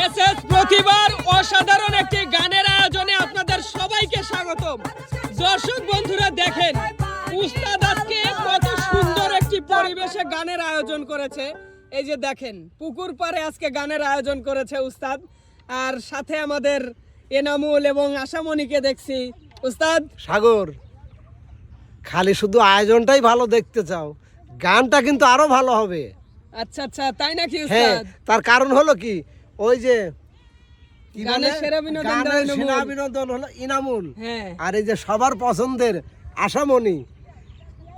S S প্রতিবার অসাধারণ একটি গানের আয়োজনে আপনাদের সবাইকে স্বাগতম। দর্শক বন্ধুরা দেখেন উস্তাদ আজকে কত সুন্দর একটি পরিবেশে গানের আয়োজন করেছে। এই যে দেখেন পুকুর পাড়ে আজকে গানের আয়োজন করেছে উস্তাদ। আর সাথে আমাদের এনামুল এবং আশামণিকে দেখছি। উস্তাদ। সাগর খালি শুধু আয়োজনটাই ভালো দেখতে চাও গানটা কিন্তু আরও ভালো হবে। আচ্ছা আচ্ছা তাই নাকি হ্যাঁ উস্তাদ? তার কারণ হলো কি? ওই যে বিনোদন। হলো ইনামুল। হ্যাঁ। আর এই যে সবার পছন্দের আশামণি।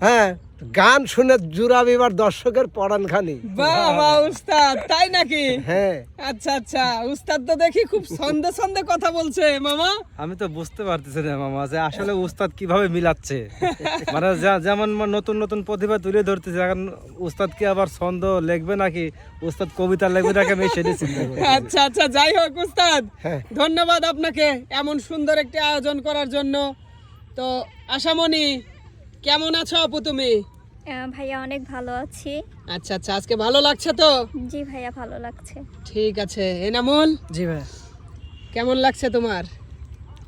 হ্যাঁ গান শুনে জুড়াবিবার দর্শকের পড়ান খানি বাহ বাহ উস্তাদ তাই নাকি? হ্যাঁ। আচ্ছা আচ্ছা উস্তাদ তো দেখি খুব ছন্দে ছন্দে কথা বলছে মামা। আমি তো বুঝতে পারতেছি না মামা যে আসলে উস্তাদ কীভাবে মিলাচ্ছে? মানে যেমন নতুন নতুন প্রতিভা তুলে ধরতেছে এখন উস্তাদ কি আবার ছন্দ লিখবে নাকি? উস্তাদ কবিতা লিখবে নাকি আমি সেটাই চিন্তা করি। আচ্ছা আচ্ছা যাই হোক উস্তাদ হ্যাঁ। ধন্যবাদ আপনাকে এমন সুন্দর একটি আয়োজন করার জন্য। তো আশামণি কেমন আছো আপু তুমি? ভাইয়া অনেক ভালো আছি। আচ্ছা আচ্ছা আজকে ভালো লাগছে তো? জি ভাইয়া ভালো লাগছে। ঠিক আছে। এনামুল? জি ভাই কেমন লাগছে তোমার?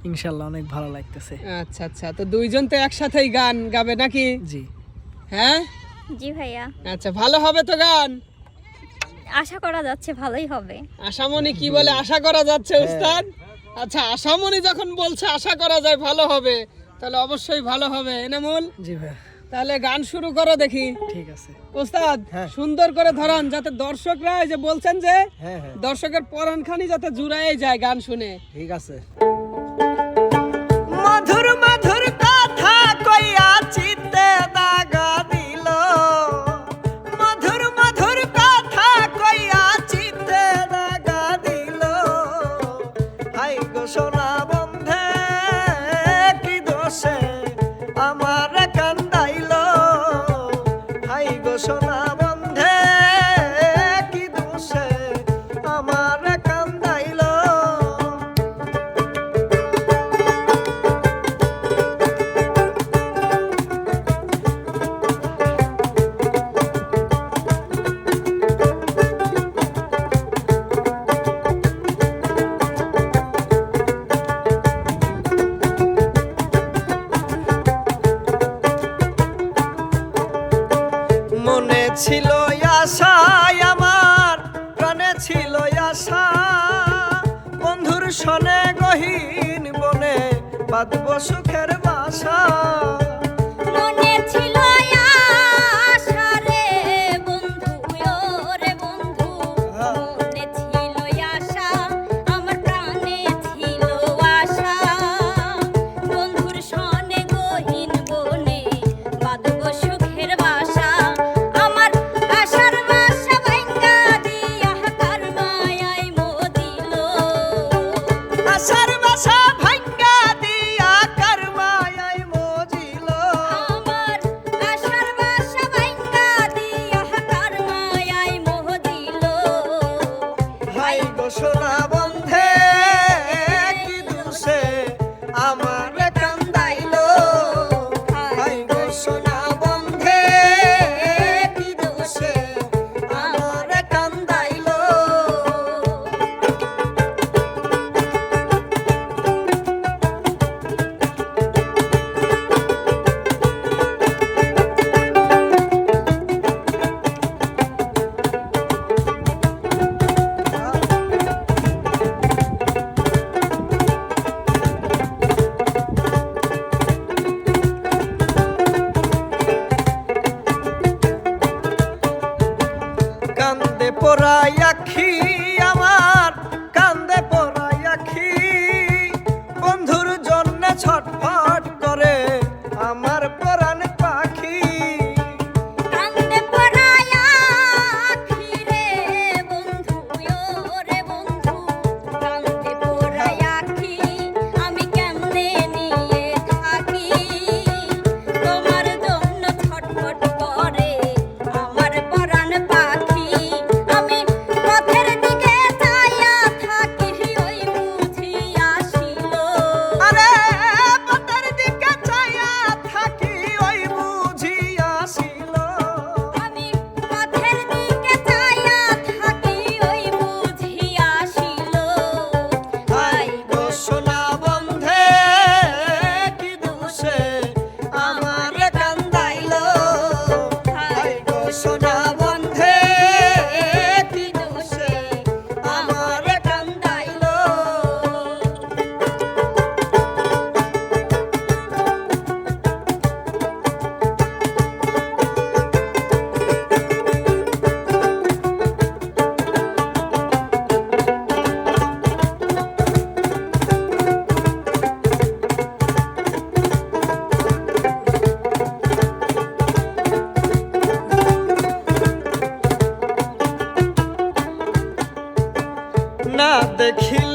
ইনশাল্লাহ অনেক ভালো লাগতেছে। আচ্ছা আচ্ছা তো দুইজন তো একসাথেই গান গাবে নাকি? জি। হ্যাঁ? জি ভাইয়া। আচ্ছা ভালো হবে তো গান? আশা করা যাচ্ছে ভালোই হবে। আশামণি কি বলে? আশা করা যাচ্ছে উস্তাদ? আচ্ছা আশামণি যখন বলছে আশা করা যায় ভালো হবে। তাহলে অবশ্যই ভালো হবে। এনামুল? জি ভাই তাহলে গান শুরু করো দেখি। ঠিক আছে। ওস্তাদ হ্যাঁ। সুন্দর করে ধরান যাতে দর্শকরা এই যে বলছেন যে হ্যাঁ হ্যাঁ। দর্শকের পরাণখানি যাতে জুড়াই যায় গান শুনে। ঠিক আছে। মধুর মধুর কথা কইয়া চিত্তে দাগা দিল। মধুর মধুর কথা কইয়া চিত্তে দাগা দিল। হাই গো সোনা বন্ধে কি দোষে আমার ছিল আশায় আমার প্রাণে ছিল আশা। বন্ধুর সনে গহীন বনে বাঁধব সুখের বাসা। personas. দেখিলে মরি